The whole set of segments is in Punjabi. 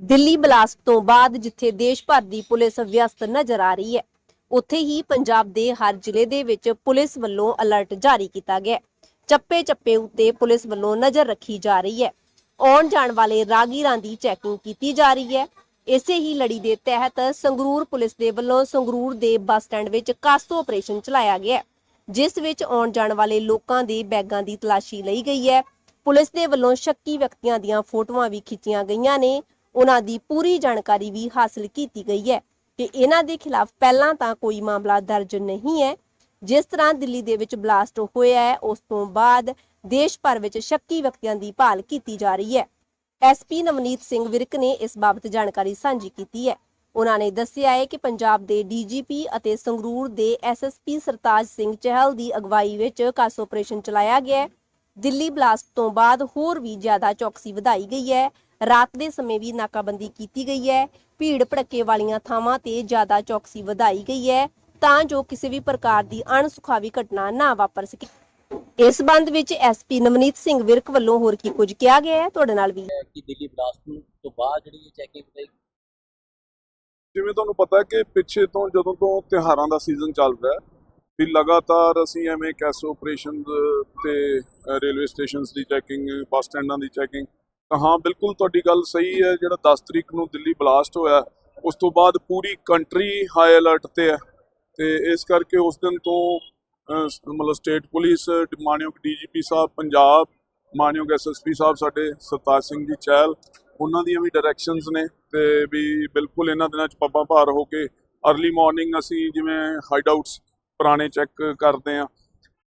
ਦਿੱਲੀ ਬਲਾਸਟ ਤੋਂ ਬਾਅਦ ਜਿੱਥੇ ਦੇਸ਼ ਭਰ ਦੀ ਪੁਲਿਸ ਵਿਅਸਤ ਨਜ਼ਰ ਆ ਰਹੀ ਹੈ, ਉੱਥੇ ਹੀ ਪੰਜਾਬ ਦੇ ਹਰ ਜ਼ਿਲ੍ਹੇ ਦੇ ਵਿੱਚ ਪੁਲਿਸ ਵੱਲੋਂ ਅਲਰਟ ਜਾਰੀ ਕੀਤਾ ਗਿਆ ਚੱਪੇ ਚੱਪੇ ਉੱਤੇ ਪੁਲਿਸ ਵੱਲੋਂ ਨਜ਼ਰ ਰੱਖੀ ਜਾ ਰਹੀ ਹੈ। ਆਉਣ ਜਾਣ ਵਾਲੇ ਰਾਗੀਰਾਂ ਦੀ ਚੈਕਿੰਗ ਕੀਤੀ ਜਾ ਰਹੀ ਹੈ। ਇਸੇ ਹੀ ਲੜੀ ਦੇ ਤਹਿਤ ਸੰਗਰੂਰ ਪੁਲਿਸ ਦੇ ਵੱਲੋਂ ਸੰਗਰੂਰ ਦੇ ਬੱਸ ਸਟੈਂਡ ਵਿੱਚ ਕਾਸੋ ਆਪਰੇਸ਼ਨ ਚਲਾਇਆ ਗਿਆ ਜਿਸ ਵਿੱਚ ਆਉਣ ਜਾਣ ਵਾਲੇ ਲੋਕਾਂ ਦੇ ਬੈਗਾਂ ਦੀ ਤਲਾਸ਼ੀ ਲਈ ਗਈ ਹੈ। ਪੁਲਿਸ ਦੇ ਵੱਲੋਂ ਸ਼ੱਕੀ ਵਿਅਕਤੀਆਂ ਦੀਆਂ ਫੋਟੋਆਂ ਵੀ ਖਿੱਚੀਆਂ ਗਈਆਂ ਨੇ। ਉਹਨਾਂ ਦੀ ਪੂਰੀ ਜਾਣਕਾਰੀ ਵੀ ਹਾਸਲ ਕੀਤੀ ਗਈ ਹੈ ਕਿ ਇਹਨਾਂ ਦੇ ਖਿਲਾਫ ਪਹਿਲਾਂ ਤਾਂ ਕੋਈ ਮਾਮਲਾ ਦਰਜ ਨਹੀਂ ਹੈ। ਜਿਸ ਤਰ੍ਹਾਂ ਦਿੱਲੀ ਦੇ ਵਿੱਚ ਬਲਾਸਟ ਹੋਇਆ ਹੈ, ਉਸ ਤੋਂ ਬਾਅਦ ਦੇਸ਼ ਭਰ ਵਿੱਚ ਸ਼ੱਕੀ ਵਿਅਕਤੀਆਂ ਦੀ ਭਾਲ ਕੀਤੀ ਜਾ ਰਹੀ ਹੈ। ਐਸਪੀ ਨਵਨੀਤ ਸਿੰਘ ਵਿਰਕ ਨੇ ਇਸ ਬਾਬਤ ਜਾਣਕਾਰੀ ਸਾਂਝੀ ਕੀਤੀ ਹੈ। ਉਹਨਾਂ ਨੇ ਦੱਸਿਆ ਹੈ ਕਿ ਪੰਜਾਬ ਦੇ ਡੀਜੀਪੀ ਅਤੇ ਸੰਗਰੂਰ ਦੇ ਐਸਐਸਪੀ ਸਰਤਾਜ ਸਿੰਘ ਚਹਿਲ ਦੀ ਅਗਵਾਈ ਵਿੱਚ ਕਾਸ ਆਪਰੇਸ਼ਨ ਚਲਾਇਆ ਗਿਆ ਹੈ। ਦਿੱਲੀ ਬਲਾਸਟ ਤੋਂ ਬਾਅਦ ਹੋਰ ਵੀ ਜ਼ਿਆਦਾ ਚੌਕਸੀ ਵਧਾਈ ਗਈ ਹੈ। ਰਾਤ ਦੇ ਸਮੇਂ ਵੀ ਨਾਕਾਬੰਦੀ ਕੀਤੀ ਗਈ ਹੈ। ਭੀੜ ਭੜੱਕੇ ਵਾਲੀਆਂ ਥਾਵਾਂ ਤੇ ਜ਼ਿਆਦਾ ਚੌਕਸੀ ਵਧਾਈ ਗਈ ਹੈ। ਤਾਂ ਜੋ ਕਿਸੇ ਵੀ ਪ੍ਰਕਾਰ ਦੀ ਅਣਸੁਖਾਵੀ ਘਟਨਾ ਨਾ ਵਾਪਰ ਸਕੇ। ਇਸ ਸੰਬੰਧ ਵਿੱਚ ਐਸਪੀ ਨਵਨੀਤ ਸਿੰਘ ਵਿਰਕ ਵੱਲੋਂ ਹੋਰ ਕੀ ਕੁਝ ਕਿਹਾ ਗਿਆ ਹੈ? ਤੁਹਾਡੇ ਨਾਲ ਵੀ। ਕਿ ਦਿੱਲੀ ਬਲਾਸਟ ਨੂੰ ਤੋਂ ਬਾਅਦ ਜਿਹੜੀ ਇਹ ਚੈਕਿੰਗ ਹੋਈ? ਜਿਵੇਂ ਤੁਹਾਨੂੰ ਪਤਾ ਹੈ ਕਿ ਪਿੱਛੇ ਤੋਂ ਜਦੋਂ ਤੋਂ ਤਿਉਹਾਰਾਂ ਦਾ ਸੀਜ਼ਨ ਚੱਲ ਰਿਹਾ ਹੈ ਵੀ ਲਗਾਤਾਰ ਅਸੀਂ ਐਵੇਂ ਕੈਸੋ ਆਪਰੇਸ਼ਨ ਤੇ ਰੇਲਵੇ ਸਟੇਸ਼ਨਸ ਦੀ ਚੈਕਿੰਗ ਬੱਸ ਸਟੈਂਡਾਂ ਦੀ ਚੈਕਿੰਗ ਤਾਂ ਹਾਂ, ਬਿਲਕੁਲ ਤੁਹਾਡੀ ਗੱਲ ਸਹੀ ਹੈ, ਜਿਹੜਾ 10 ਤਰੀਕ ਨੂੰ ਦਿੱਲੀ ਬਲਾਸਟ ਹੋਇਆ, ਉਸ ਤੋਂ ਬਾਅਦ ਪੂਰੀ ਕੰਟਰੀ ਹਾਈ ਅਲਰਟ ਤੇ ਹੈ ਤੇ ਇਸ ਕਰਕੇ ਉਸ ਦਿਨ ਤੋਂ ਮਤਲਬ ਸਟੇਟ ਪੁਲਿਸ ਮਾਨਯੋਗ ਡੀਜੀਪੀ ਸਾਹਿਬ, ਪੰਜਾਬ, ਮਾਨਯੋਗ ਐਸਐਸਪੀ ਸਾਹਿਬ ਸਾਡੇ, ਸਰਤਾਜ ਸਿੰਘ ਜੀ ਚਹਿਲ, ਉਹਨਾਂ ਦੀਆਂ ਵੀ ਡਾਇਰੈਕਸ਼ਨਸ ਨੇ ਤੇ ਵੀ ਬਿਲਕੁਲ ਇਹਨਾਂ ਦਿਨਾਂ ਚ ਪੱਬਾਂ ਭਾਰ ਹੋ ਕੇ अर्ਲੀ ਮਾਰਨਿੰਗ ਅਸੀਂ ਜਿਵੇਂ ਹਾਈਡ ਆਊਟਸ ਪੁਰਾਣੇ ਚੈੱਕ ਕਰਦੇ ਆ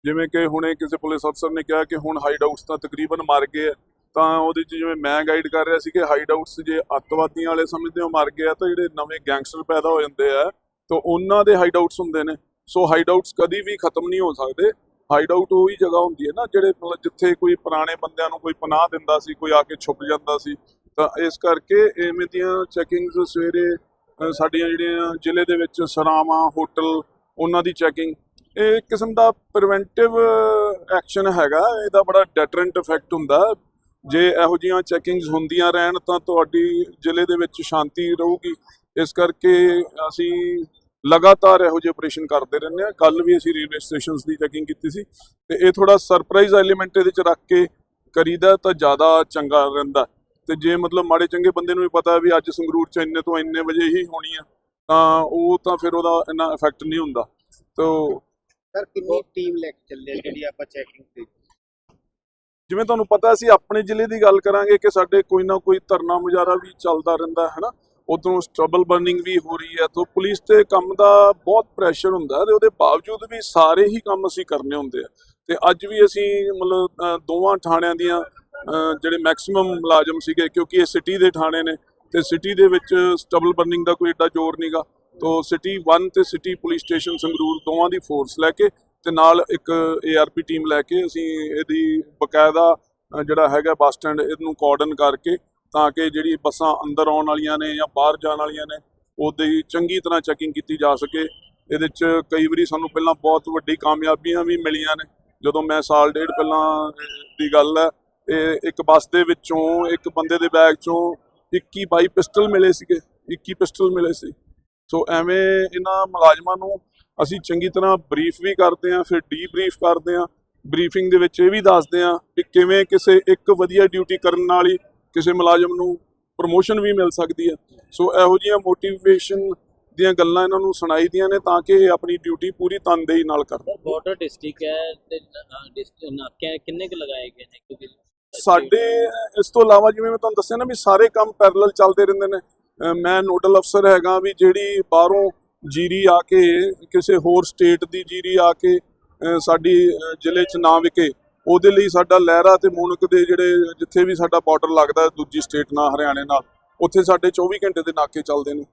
ਜਿਵੇਂ ਕਿ ਹੁਣੇ ਕਿਸੇ ਪੁਲਿਸ ਅਫਸਰ ਨੇ ਕਿਹਾ ਕਿ ਹੁਣ ਹਾਈਡ ਆਊਟਸ ਤਾਂ ਤਕਰੀਬਨ ਮਰ ਗਏ ਆ ਤਾਂ ਉਹਦੇ ਚ ਜਿਵੇਂ ਮੈਂ ਗਾਈਡ ਕਰ ਰਿਹਾ ਸੀ ਕਿ ਹਾਈਡ ਆਊਟਸ ਜੇ ਅੱਤਵਾਦੀਆਂ ਵਾਲੇ ਸਮਝਦੇ ਹੋ ਮਰ ਗਏ ਆ, ਤਾਂ ਜਿਹੜੇ ਨਵੇਂ ਗੈਂਗਸਟਰ ਪੈਦਾ ਹੋ ਜਾਂਦੇ ਆ, ਤਾਂ ਉਹਨਾਂ ਦੇ ਹਾਈਡ ਆਊਟਸ ਹੁੰਦੇ ਨੇ। ਸੋ ਹਾਈਡ ਆਊਟਸ ਕਦੀ ਵੀ ਖਤਮ ਨਹੀਂ ਹੋ ਸਕਦੇ। ਹਾਈਡ ਆਊਟ ਉਹੀ ਜਗ੍ਹਾ ਹੁੰਦੀ ਹੈ ਨਾ, ਜਿਹੜੇ ਮਤਲਬ ਜਿੱਥੇ ਕੋਈ ਪੁਰਾਣੇ ਬੰਦਿਆਂ ਨੂੰ ਕੋਈ ਪਨਾਹ ਦਿੰਦਾ ਸੀ, ਕੋਈ ਆ ਕੇ ਛੁਪ ਜਾਂਦਾ ਸੀ। ਤਾਂ ਇਸ ਕਰਕੇ ਐਵੇਂ ਦੀਆਂ ਚੈਕਿੰਗਸ ਸਵੇਰੇ ਸਾਡੀਆਂ ਜਿਹੜੀਆਂ ਜ਼ਿਲ੍ਹੇ ਦੇ ਵਿੱਚ ਸਰਾਵਾਂ, ਹੋਟਲ, ਉਹਨਾਂ ਦੀ ਚੈਕਿੰਗ ਇਹ ਇੱਕ ਕਿਸਮ ਦਾ ਪ੍ਰੀਵੈਂਟਿਵ ਐਕਸ਼ਨ ਹੈਗਾ। ਇਹਦਾ ਬੜਾ ਡੈਟਰੈਂਟ ਇਫੈਕਟ ਹੁੰਦਾ। ਜੇ ਇਹੋ ਜਿਹੀਆਂ ਚੈਕਿੰਗਸ ਹੁੰਦੀਆਂ ਰਹਿਣ ਤਾਂ ਤੁਹਾਡੀ ਜ਼ਿਲ੍ਹੇ ਦੇ ਵਿੱਚ ਸ਼ਾਂਤੀ ਰਹੂਗੀ। ਇਸ ਕਰਕੇ ਅਸੀਂ ਲਗਾਤਾਰ ਇਹੋ ਜਿਹੇ ਆਪਰੇਸ਼ਨ ਕਰਦੇ ਰਹਿੰਦੇ ਹਾਂ। ਕੱਲ ਵੀ ਅਸੀਂ ਰੇਲਵੇ ਸਟੇਸ਼ਨਸ ਦੀ ਚੈਕਿੰਗ ਕੀਤੀ ਸੀ ਤੇ ਇਹ ਥੋੜਾ ਸਰਪ੍ਰਾਈਜ਼ ਐਲੀਮੈਂਟ ਇਹਦੇ ਚ ਰੱਖ ਕੇ ਕਰੀਦਾ ਤਾਂ ਜ਼ਿਆਦਾ ਚੰਗਾ ਰਹਿੰਦਾ। ਤੇ ਜੇ ਮਤਲਬ ਮਾੜੇ ਚੰਗੇ ਬੰਦੇ ਨੂੰ ਵੀ ਪਤਾ ਵੀ ਅੱਜ ਸੰਗਰੂਰ ਚ ਇੰਨੇ ਤੋਂ ਇੰਨੇ ਵਜੇ ਹੀ ਹੋਣੀ ਆ, ਤਾਂ ਉਹ ਤਾਂ ਫਿਰ ਉਹਦਾ ਇੰਨਾ ਇਫੈਕਟ ਨਹੀਂ ਹੁੰਦਾ। ਤੋ ਸਰ ਕਿੰਨੀ ਟੀਮ ਲੈ ਕੇ ਚੱਲੇ ਜਿਹੜੀ ਆਪਾਂ ਚੈਕਿੰਗ ਤੇ? ਜਿਵੇਂ ਤੁਹਾਨੂੰ ਪਤਾ ਅਸੀਂ ਆਪਣੇ ਜ਼ਿਲ੍ਹੇ ਦੀ ਗੱਲ ਕਰਾਂਗੇ ਕਿ ਸਾਡੇ ਕੋਈ ਨਾ ਕੋਈ ਧਰਨਾ ਮੁਜ਼ਾਹਰਾ ਵੀ ਚੱਲਦਾ ਰਹਿੰਦਾ ਹੈ ਨਾ ਉਦੋਂ ਸਟਰਬਲ ਬਰਨਿੰਗ ਵੀ ਹੋ ਰਹੀ ਹੈ, ਤਾਂ ਪੁਲਿਸ ਤੇ ਕੰਮ ਦਾ ਬਹੁਤ ਪ੍ਰੈਸ਼ਰ ਹੁੰਦਾ ਹੈ ਤੇ ਉਹਦੇ ਬਾਵਜੂਦ ਵੀ ਸਾਰੇ ਹੀ ਕੰਮ ਅਸੀਂ ਕਰਨੇ ਹੁੰਦੇ ਆ। ਤੇ ਅੱਜ ਵੀ ਅਸੀਂ ਮਤਲਬ ਦੋਵਾਂ ਥਾਣਿਆਂ ਦੀਆਂ ਜਿਹੜੇ ਮੈਕਸਿਮਮ ਮੁਲਾਜ਼ਮ ਸੀਗੇ, ਕਿਉਂਕਿ ਇਹ ਸਿਟੀ ਦੇ ਥਾਣੇ ਨੇ, ਤੇ ਸਿਟੀ ਦੇ ਵਿੱਚ ਸਟਰਬਲ ਬਰਨਿੰਗ ਦਾ ਕੋਈ ਏਡਾ ਜ਼ੋਰ ਨਹੀਂਗਾ ਤੋਂ ਸਿਟੀ 1 ਤੇ ਸਿਟੀ ਪੁਲਿਸ ਸਟੇਸ਼ਨ ਸੰਗਰੂਰ ਦੋਵਾਂ ਦੀ ਫੋਰਸ ਲੈ ਕੇ ਤੇ ਨਾਲ ਇੱਕ ਏਆਰਪੀ ਟੀਮ ਲੈ ਕੇ ਅਸੀਂ ਇਹਦੀ ਬਕਾਇਦਾ ਜਿਹੜਾ ਹੈਗਾ ਬੱਸ ਸਟੈਂਡ, ਇਹਨੂੰ ਕੋਆਰਡਨ ਕਰਕੇ ਤਾਂ ਕਿ ਜਿਹੜੀ ਬੱਸਾਂ ਅੰਦਰ ਆਉਣ ਵਾਲੀਆਂ ਨੇ ਜਾਂ ਬਾਹਰ ਜਾਣ ਵਾਲੀਆਂ ਨੇ, ਉਹਦੀ ਚੰਗੀ ਤਰ੍ਹਾਂ ਚੈਕਿੰਗ ਕੀਤੀ ਜਾ ਸਕੇ। ਇਹਦੇ 'ਚ ਕਈ ਵਾਰੀ ਸਾਨੂੰ ਪਹਿਲਾਂ ਬਹੁਤ ਵੱਡੀ ਕਾਮਯਾਬੀਆਂ ਵੀ ਮਿਲੀਆਂ ਨੇ। ਜਦੋਂ ਮੈਂ ਸਾਲ ਡੇਢ ਪਹਿਲਾਂ ਦੀ ਗੱਲ ਹੈ, ਇਹ ਇੱਕ ਬੱਸ ਦੇ ਵਿੱਚੋਂ, ਇੱਕ ਬੰਦੇ ਦੇ ਬੈਗ ਚੋਂ 21 22 ਪਿਸਟਲ ਮਿਲੇ ਸੀਗੇ 21 ਪਿਸਟਲ ਮਿਲੇ ਸੀ। ਸੋ ਐਵੇਂ ਇਹਨਾਂ ਮੁਲਾਜ਼ਮਾਂ ਨੂੰ ਅਸੀਂ ਚੰਗੀ ਤਰ੍ਹਾਂ ਬਰੀਫ ਵੀ ਕਰਦੇ ਹਾਂ ਫਿਰ ਡੀਬਰੀਫ ਕਰਦੇ ਹਾਂ। ਬਰੀਫਿੰਗ ਦੇ ਵਿੱਚ ਇਹ ਵੀ ਦੱਸਦੇ ਹਾਂ ਕਿ ਕਿਵੇਂ ਕਿਸੇ ਇੱਕ ਵਧੀਆ ਡਿਊਟੀ ਕਰਨ ਨਾਲ ਹੀ ਕਿਸੇ ਮੁਲਾਜ਼ਮ ਨੂੰ ਪ੍ਰਮੋਸ਼ਨ ਵੀ ਮਿਲ ਸਕਦੀ ਹੈ। ਸੋ ਇਹੋ ਜਿਹੀਆਂ ਮੋਟੀਵੇਸ਼ਨ ਦੀਆਂ ਗੱਲਾਂ ਇਹਨਾਂ ਨੂੰ ਸੁਣਾਈ ਦੀਆਂ ਨੇ ਤਾਂ ਕਿ ਇਹ ਆਪਣੀ ਡਿਊਟੀ ਪੂਰੀ ਤਨਦੇਹੀ ਨਾਲ ਕਰਨ। ਬਾਰਡਰ ਡਿਸਟ੍ਰਿਕਟ ਹੈ ਤੇ ਡਿਸਟ੍ਰਿਕਟ ਨਾਕੇ ਕਿੰਨੇ ਕੁ ਲਗਾਏ ਗਏ ਨੇ? ਕਿਉਂਕਿ ਸਾਡੇ ਇਸ ਤੋਂ ਇਲਾਵਾ ਜਿਵੇਂ ਮੈਂ ਤੁਹਾਨੂੰ ਦੱਸਿਆ ਨਾ ਵੀ ਸਾਰੇ ਕੰਮ ਪੈਰਲਲ ਚੱਲਦੇ ਰਹਿੰਦੇ ਨੇ। ਮੈਂ ਨੋਡਲ ਅਫਸਰ ਹੈਗਾ ਵੀ ਜਿਹੜੀ ਬਾਹਰੋਂ ਜੀਰੀ ਆ ਕੇ, ਕਿਸੇ ਹੋਰ ਸਟੇਟ ਦੀ ਜੀਰੀ ਆ ਕੇ ਸਾਡੀ ਜ਼ਿਲ੍ਹੇ 'ਚ ਨਾ ਵਿਕੇ, ਉਹਦੇ ਲਈ ਸਾਡਾ ਲਹਿਰਾ ਤੇ ਮੂਨਕ ਦੇ ਜਿਹੜੇ, ਜਿੱਥੇ ਵੀ ਸਾਡਾ ਬਾਰਡਰ ਲੱਗਦਾ ਦੂਜੀ ਸਟੇਟ ਨਾਲ ਹਰਿਆਣੇ ਨਾਲ, ਉੱਥੇ ਸਾਡੇ 24 ਘੰਟੇ ਦੇ ਨਾਕੇ ਚੱਲਦੇ ਨੇ।